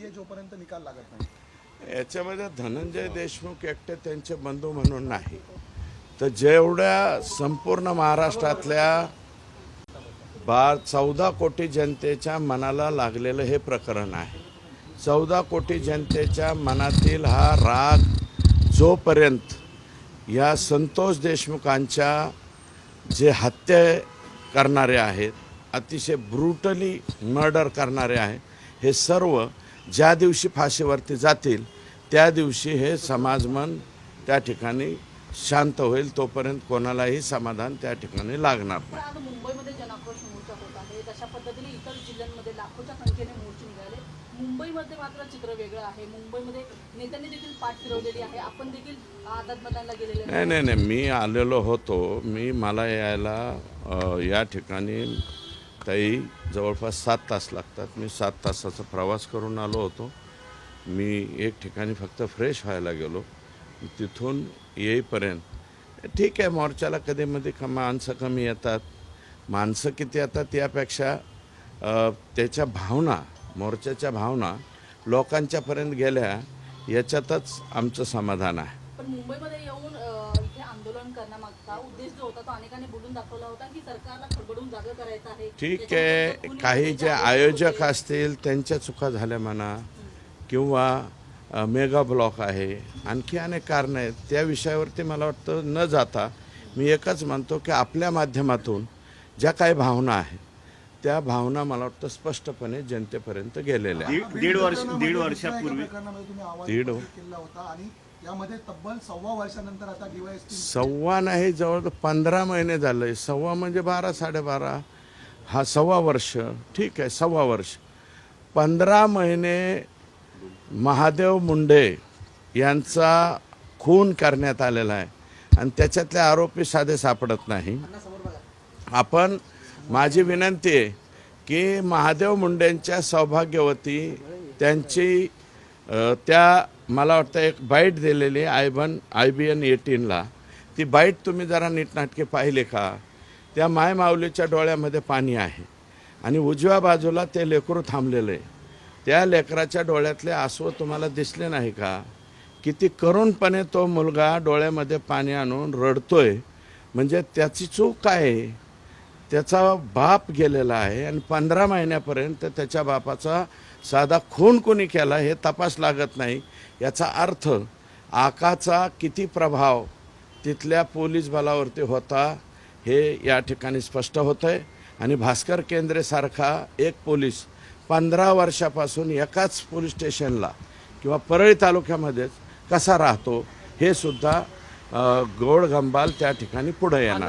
नाहीये जोपर्यंत निकाल लागत नाही. याच्यामध्ये धनंजय देशमुख एकटे त्यांचे बंधू म्हणून नाही. तर जेवढ्या संपूर्ण महाराष्ट्रातल्या बार चौदा कोटी जनतेच्या मनाला लागलेलं हे प्रकरण आहे. चौदा कोटी जनतेच्या मनातील हा राग जोपर्यंत या संतोष देशमुखांच्या जे हत्या करणारे आहेत अतिशय ब्रुटली मर्डर करणारे आहे हे सर्व ज्या दिवशी फाशीवरती जातील त्या दिवशी हे समाजमन त्या ठिकाणी शांत होईल तोपर्यंत कोणालाही समाधान त्या ठिकाणी लागणार नाही. मुंबईमध्ये जनाक्रोश मोर्चा होत आहे. तशा पद्धतीने इतर जिल्ह्यांमध्ये लाखोच्या संख्येने मोर्चे निघाले. मुंबईमध्ये मात्र चित्र वेगळं आहे. मुंबईमध्ये नेत्यांनी देखील पाठ फिरवलेली आहे. आपण देखील गेलेले नाही नाही नाही. मी आलेलो होतो. मी मला यायला या ठिकाणी ताई जवळपास सात तास लागतात. मी सात तासाचा प्रवास करून आलो होतो. मी एक ठिकाणी फक्त फ्रेश व्हायला गेलो. तिथून येईपर्यंत ठीक आहे मोर्चाला कधीमध्ये क माणसं कमी येतात. माणसं किती येतात यापेक्षा त्याच्या भावना मोर्चाच्या भावना लोकांच्यापर्यंत गेल्या याच्यातच आमचं समाधान आहे. करण्यामागचा उद्देश जो होता तो अनेकांनी बोलून दाखवला होता की सरकारला खडबडून जागा करायचं आहे. ठीक आहे. काही जे आयोजक. असतील त्यांच्या चुका झाल्या म्हणा किंवा मेगा ब्लॉक आहे आणखी अनेक कारणं आहेत. त्या विषयावरती मला वाटतं न जाता मी एकच म्हणतो की आपल्या माध्यमातून ज्या काही भावना आहेत त्या भावना मला वाटतं स्पष्टपणे जनतेपर्यंत गेलेल्या आहेत. दीड दीड वर्ष दीड वर्षापूर्वी दीड- केला होता आणि यामध्ये तब्बल सव्वा वर्षानंतर आता डीवायएसपी सव्वा नाही जवळ पंधरा महिने झाले. सव्वा म्हणजे बारा साडेबारा. हा सव्वा वर्ष. ठीक आहे सव्वा वर्ष. पंधरा महिने महादेव मुंडे यांचा खून करण्यात आलेला आहे. आणि त्याच्यातले आरोपी साधे सापडत नाही. आपण माझी विनंती आहे की महादेव मुंडेंच्या सौभाग्यवती त्यांची त्या मला वाटतं एक बाईट दिलेली आय बन आय बी एन एटीनला. ती बाईट तुम्ही जरा नीटनाटके पाहिले का? त्या माय माऊलीच्या डोळ्यामध्ये पाणी आहे. आणि उजव्या बाजूला ते लेकरू थांबलेलं. आहे त्या लेकराच्या डोळ्यातले आसव तुम्हाला दिसले नाही का? किती करूनपणे तो मुलगा डोळ्यामध्ये पाणी आणून रडतोय. म्हणजे त्याची चूक काय आहे? त्याचा बाप गेलेला आहे आणि पंधरा महिन्यापर्यंत त्याच्या बापाचा साधा खून कोणी केला हे तपास लागत नाही. याचा अर्थ आकाचा किती प्रभाव तिथल्या पोलीस बलावरती होता हे या ठिकाणी स्पष्ट होतं आहे आणि भास्कर केंद्रेसारखा एक पोलीस पंधरा वर्षापासून एकाच पोलीस स्टेशनला किंवा परळी तालुक्यामध्येच कसा राहतो हे सुद्धा गोड गंबाल त्या ठिकाणी पुढे येणार.